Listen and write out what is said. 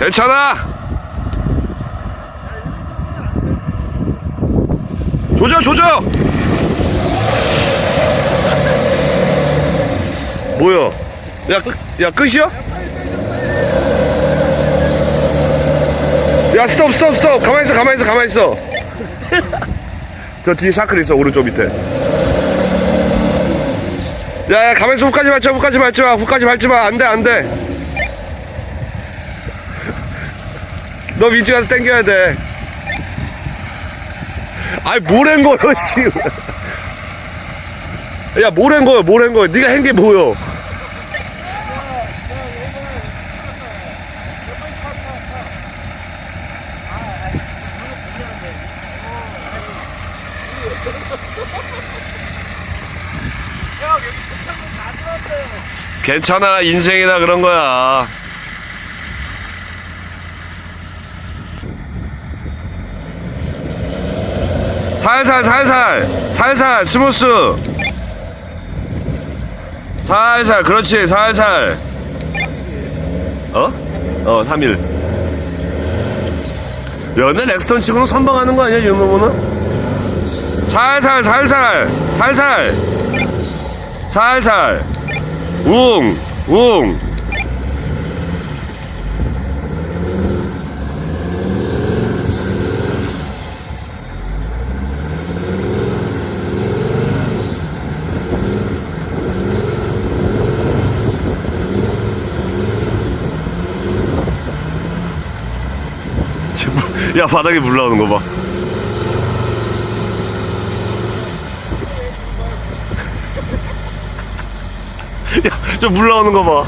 괜찮아. 조져, 조져. 뭐야? 야, 끝- 야 끝이야? 야 스톱 스톱 스톱 가만히 있어 가만히 있어 가만히 있어 저 뒤에 샤클 있어 오른쪽 밑에 야, 야 가만히 있어 후까지 밟지 마 후까지 밟지 마 후까지 밟지 마 안돼 안돼 너 가서 땡겨야 돼. 아이 뭐랜 거요 씨 야 뭐랜 거요 뭐랜 거요 네가 한 게 뭐요 괜찮아 인생이나 그런 거야 살살 살살. 살살 스무스. 살살 그렇지 살살. 어? 어 3일. 연애 렉스턴 치고는 선방하는 거 아니야 이 놈은? 살살 살살. 살살. 살살. 웅, 웅. 야 바닥에 물 나오는 거 봐. 야 저 물 나오는 거 봐.